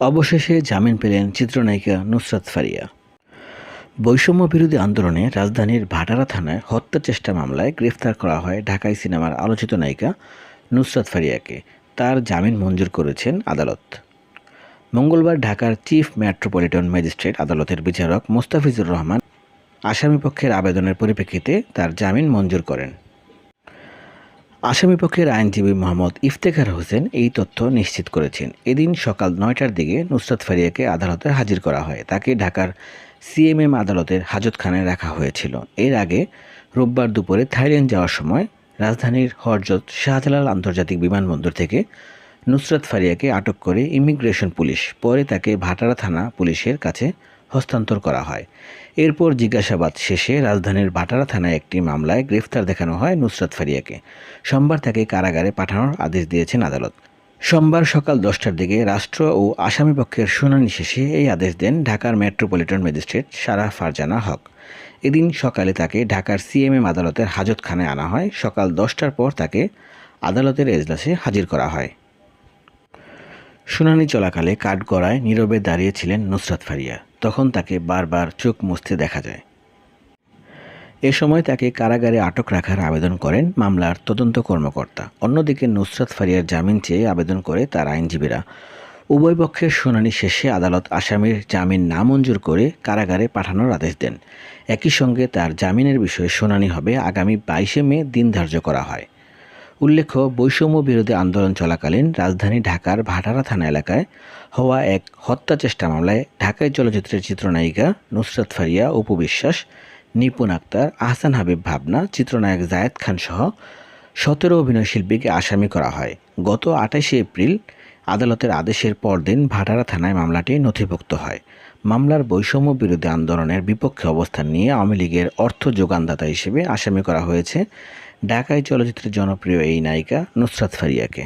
অবশেষে জামিন পেলেন চিত্রনায়িকা নুসরাত ফারিয়া। বৈষম্য বিরোধী আন্দোলনে রাজধানীর ভাটারা থানায় হত্যা চেষ্টা মামলায় গ্রেফতার করা হয় ঢাকাই সিনেমার আলোচিত নায়িকা নুসরাত ফারিয়াকে। তার জামিন মঞ্জুর করেছেন আদালত। মঙ্গলবার ঢাকার চিফ মেট্রোপলিটন ম্যাজিস্ট্রেট আদালতের বিচারক মোস্তাফিজুর রহমান আসামিপক্ষের আবেদনের পরিপ্রেক্ষিতে তার জামিন মঞ্জুর করেন। আসামিপক্ষের আইনজীবী মোহাম্মদ ইফতেখার হোসেন এই তথ্য নিশ্চিত করেছেন। এদিন সকাল নয়টার দিকে নুসরাত ফারিয়াকে আদালতে হাজির করা হয়। তাকে ঢাকার সিএমএম আদালতের হাজতখানায় রাখা হয়েছিল। এর আগে রোববার দুপুরে থাইল্যান্ড যাওয়ার সময় রাজধানীর হরজত শাহজালাল আন্তর্জাতিক বিমানবন্দর থেকে নুসরাত ফারিয়াকে আটক করে ইমিগ্রেশন পুলিশ। পরে তাকে ভাটারা থানা পুলিশের কাছে হস্তান্তর করা হয়। এরপর জিজ্ঞাসাবাদ শেষে রাজধানীর ভাটারা থানায় একটি মামলায় গ্রেফতার দেখানো হয় নুসরাত ফারিয়াকে। সোমবার তাকে কারাগারে পাঠানোর আদেশ দিয়েছেন আদালত। সোমবার সকাল দশটার দিকে রাষ্ট্র ও আসামিপক্ষের শুনানি শেষে এই আদেশ দেন ঢাকার মেট্রোপলিটন ম্যাজিস্ট্রেট সারা ফারজানা হক। এদিন সকালে তাকে ঢাকার সিএমএম আদালতের হাজতখানায় আনা হয়। সকাল দশটার পর তাকে আদালতের এজলাসে হাজির করা হয়। শুনানি চলাকালে কাঠগড়ায় নীরবে দাঁড়িয়েছিলেন নুসরাত ফারিয়া। তখন তাকে বারবার চোখ মুছতে দেখা যায়। এ সময় তাকে কারাগারে আটক রাখার আবেদন করেন মামলার তদন্ত কর্মকর্তা। অন্যদিকে নুসরাত ফারিয়ার জামিন চেয়ে আবেদন করে তার আইনজীবীরা। উভয় পক্ষের শুনানি শেষে আদালত আসামির জামিন নামঞ্জুর করে কারাগারে পাঠানোর আদেশ দেন। একই সঙ্গে তার জামিনের বিষয়ে শুনানি হবে আগামী বাইশে মে দিন ধার্য করা হয়। উল্লেখ্য বৈষম্য বিরোধী আন্দোলন চলাকালীন রাজধানী ঢাকার ভাটারা থানা এলাকায় হওয়া এক হত্যা চেষ্টা মামলায় ঢাকায় চলচ্চিত্রের চিত্রনায়িকা নুসরাত ফারিয়া, অপু বিশ্বাস, নিপুণ আক্তার, আহসান হাবিব ভাবনা, চিত্রনায়ক জায়েদ খান সহ সতেরো অভিনয়শিল্পীকে আসামি করা হয়। গত আঠাশে এপ্রিল আদালতের আদেশের পরদিন ভাটারা থানায় মামলাটি নথিভুক্ত হয়। মামলার বৈষম্য বিরোধী আন্দোলনের বিপক্ষে অবস্থান নিয়ে আওয়ামী লীগের অর্থ যোগানদাতা হিসেবে আসামি করা হয়েছে ঢাকায় চলচ্চিত্রের জনপ্রিয় এই নায়িকা নুসরাত ফারিয়াকে।